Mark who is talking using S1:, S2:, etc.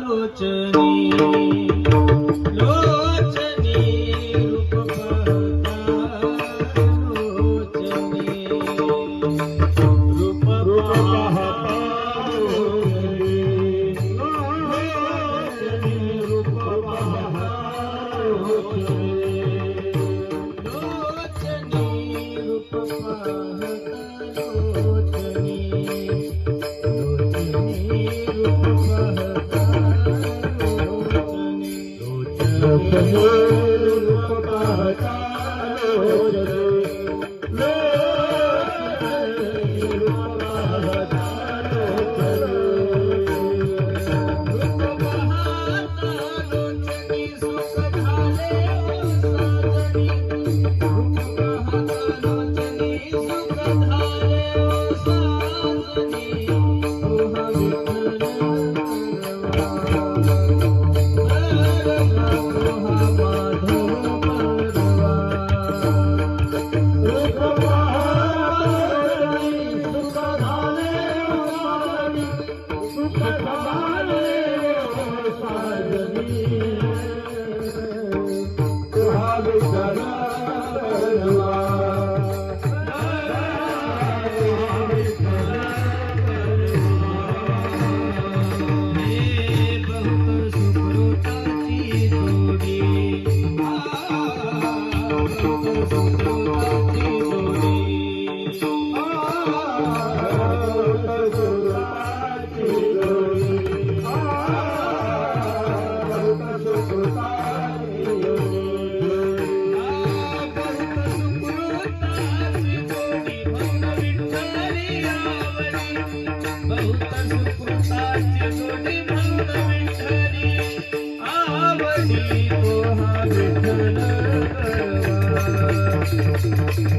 S1: লোচনী লোচনী রূপ লোচনী রূপ লোচনী রূপ লোচনী রূপ the